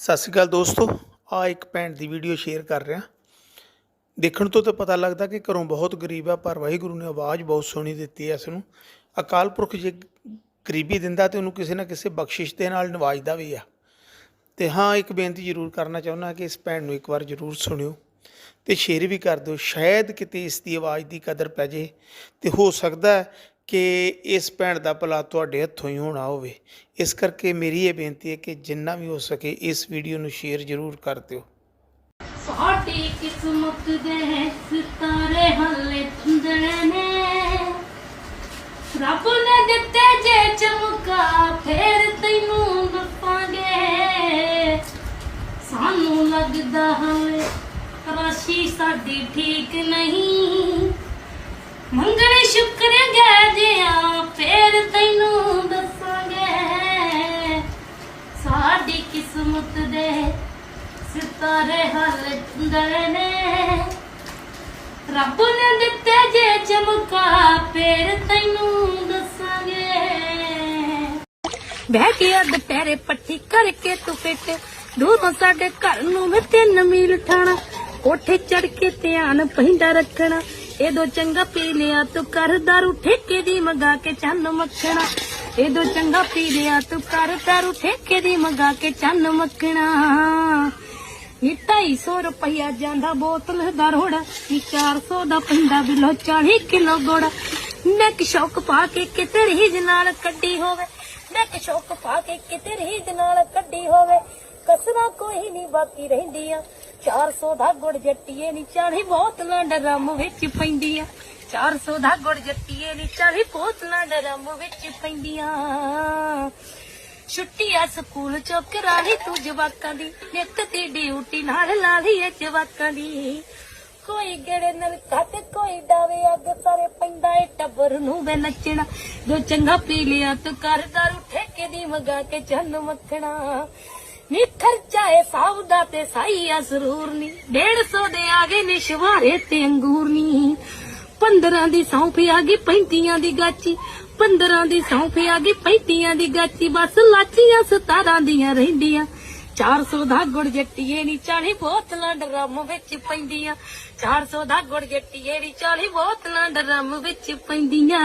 ਸਤਿ ਸ਼੍ਰੀ ਅਕਾਲ ਦੋਸਤੋ ਆ ਇੱਕ ਭੈਣ ਦੀ ਵੀਡੀਓ ਸ਼ੇਅਰ ਕਰ ਰਿਹਾ। ਦੇਖਣ ਤੋਂ ਤਾਂ ਪਤਾ ਲੱਗਦਾ ਕਿ ਘਰੋਂ ਬਹੁਤ ਗਰੀਬ ਆ, ਪਰ ਵਾਹਿਗੁਰੂ ਨੇ ਆਵਾਜ਼ ਬਹੁਤ ਸੋਹਣੀ ਦਿੱਤੀ ਹੈ ਇਸ ਨੂੰ। ਅਕਾਲ ਪੁਰਖ ਜੇ ਗਰੀਬੀ ਦਿੰਦਾ ਤੇ ਉਹਨੂੰ ਕਿਸੇ ਨਾ ਕਿਸੇ ਬਖਸ਼ਿਸ਼ ਦੇ ਨਾਲ ਨਵਾਜਦਾ ਵੀ ਆ। ਤੇ ਹਾਂ, ਇੱਕ ਬੇਨਤੀ ਜ਼ਰੂਰ ਕਰਨਾ ਚਾਹੁੰਦਾ ਕਿ ਇਸ ਭੈਣ ਨੂੰ ਇੱਕ ਵਾਰ ਜ਼ਰੂਰ ਸੁਣਿਓ ਤੇ ਸ਼ੇਅਰ ਵੀ ਕਰ ਦਿਓ। ਸ਼ਾਇਦ ਕਿਤੇ ਇਸ ਦੀ ਆਵਾਜ਼ ਦੀ ਕਦਰ ਪੈ ਜੇ ਤੇ ਹੋ ਸਕਦਾ ਕਿ ਇਸ ਭੈਣ ਦਾ ਭਲਾ ਤੁਹਾਡੇ ਹੱਥੋਂ ਹੀ ਹੋਣਾ ਹੋਵੇ। ਇਸ ਕਰਕੇ ਮੇਰੀ ਇਹ ਬੇਨਤੀ ਹੈ ਕਿ ਜਿੰਨਾ ਵੀ ਹੋ ਸਕੇ ਇਸ ਵੀਡੀਓ ਨੂੰ ਸ਼ੇਅਰ ਜ਼ਰੂਰ ਕਰ ਦਿਓ। ਸਾਡੀ ਕਿਸਮਤ ਦੇ ਸਿਤਾਰੇ ਹੱਲੇ ਧੁੰਦਲੇ ਨੇ। ਰੱਬ ਨੇ ਦਿੱਤੇ ਜੇ ਚਮਕਾ, ਫੇਰ ਤੈਨੂੰ ਦੱਸਾਂਗੇ। ਸਾਨੂੰ ਲੱਗਦਾ ਹਵੇ ਰਾਸ਼ੀ ਸਾਡੀ ਠੀਕ ਨਹੀਂ। ਮੰਗਣੇ ਸ਼ੁਕਰ ਗਏ ਜਿਆ ਫੇਰ ਤੈਨੂੰ ਦੱਸਾਂਗੇ। ਸਾਡੀ ਕਿਸਮਤ ਦੇ ਸਿਤਾਰੇ ਹੱਲ ਨੇ। ਰੱਬ ਨੇ ਦਿੱਤੇ ਜੇ ਚਮਕਾ, ਫੇਰ ਤੈਨੂੰ ਦੱਸਾਂਗੇ। ਬਹਿ ਕੇ ਅੱਧ ਪੈਰੇ ਪੱਠੀ ਕਰਕੇ ਤੂੰ ਫਿੱਟ। ਦੂਰੋਂ ਸਾਡੇ ਘਰ ਨੂੰ ਵੀ ਤਿੰਨ ਮੀਲ ਠਾਣਾ। ਕੋਠੇ ਚੜ ਕੇ ਧਿਆਨ ਪੈਂਦਾ ਰੱਖਣਾ। ਇਹਦੋਂ ਚੰਗਾ ਪੀ ਲਿਆ ਤੂੰ ਕਰ ਦਾਰੂ ਠੇਕੇ ਦੀ ਮੰਗਾ ਕੇ ਚੰਨ ਮੱਖਣਾ। ਇਹਦੋਂ ਚੰਗਾ ਪੀ ਲਿਆ ਤੂੰ ਕਰ ਦਾਰੂ ਠੇਕੇ ਦੀ ਮੰਗਾ ਕੇ ਚੰਨ ਮੱਖਣਾ। ਨੀ 250 ਰੁਪਇਆ ਜਾਂਦਾ ਬੋਤਲ ਦਾ ਰੋੜਾ, ਨੀ 400 ਦਾ ਪੈਂਦਾ ਬਿਲੋ 40 ਕਿਲੋ ਗੋੜਾ। ਨੈਕ ਸ਼ੌਕ ਪਾ ਕੇ ਕਿਤੇ ਰੀਜ ਨਾਲ ਕੱਢੀ ਹੋਵੇ ਨੈਕ ਸ਼ੌਕ ਪਾ ਕੇ ਕਿਤੇ ਰੀਜ ਨਾਲ ਕੱਢੀ ਹੋਵੇ। ਕਸਰਾ ਕੋਈ ਨਹੀਂ ਬਾਕੀ ਰਹਿੰਦੀਆਂ 400 ਦਾ ਗੁੜ ਜੱਟੀਏ ਨੀ 40 ਬੋਤਲਾਂ ਡਰਮ ਵਿੱਚ ਪੈਂਦੀਆਂ। 400 ਦਾ ਗੁੜ ਜੱਟੀਏ ਨੀ 40 ਬੋਤਲਾਂ ਡਰਮ ਵਿੱਚ ਪੈਂਦੀਆਂ। ਛੁੱਟੀ ਆ ਸਕੂਲ ਚੋਂ ਕਰਾਲੀ ਤੂੰ ਜਵਾਕਾਂ ਦੀ, ਨਿੱਤ ਦੀ ਡਿਊਟੀ ਨਾਲ ਲਾ ਲਈ ਏ ਜਵਾਕਾਂ ਦੀ। ਕੋਈ ਗੇੜੇ ਨਾਲ ਕੱਟ ਕੋਈ ਡਾਵੇ ਅੱਗ, ਸਾਰੇ ਪੈਂਦਾ ਏ ਟੱਬਰ ਨੂੰ ਵੇ ਨੱਚਣਾ। ਜੋ ਚੰਗਾ ਪੀ ਲਿਆ ਤੂੰ ਕਰ ਠੇਕੇ ਦੀ ਮੰਗਾ ਕੇ ਚੰਨ ਮੱਖਣਾ ਨੀ ਖਰਚਾ ਏ ਸਾਵਦਾ ਤੇ ਸਾਈ ਆ ਜ਼ਰੂਰ ਨੀ। 150 ਦੇ ਆਗੇ ਨੇ ਸ਼ਵਾਰੇ ਤੇ ਅੰਗੂਰ ਨੀ। 15 ਦੀ ਸੌਂਫ ਆ ਗਈ 35 ਦੀ ਗਾਚੀ। 15 ਦੀ ਸੌਂਫ ਆ ਗਈ 35 ਦੀ ਗਾਚੀ। ਬਸ ਲਾਚੀਆਂ 17 ਦੀਆਂ ਰਹਿੰਦੀਆਂ। 400 ਦਾ ਗੁੜ ਜੱਟੀਏ ਨੀ 40 ਬੋਤਲਾਂ ਡਰਮ ਵਿੱਚ ਪੈਂਦੀਆਂ। 400 ਦਾ ਗੁੜ ਜੱਟੀਏ ਨੀ 40 ਬੋਤਲਾਂ ਡਰਮ ਵਿੱਚ ਪੈਂਦੀਆਂ।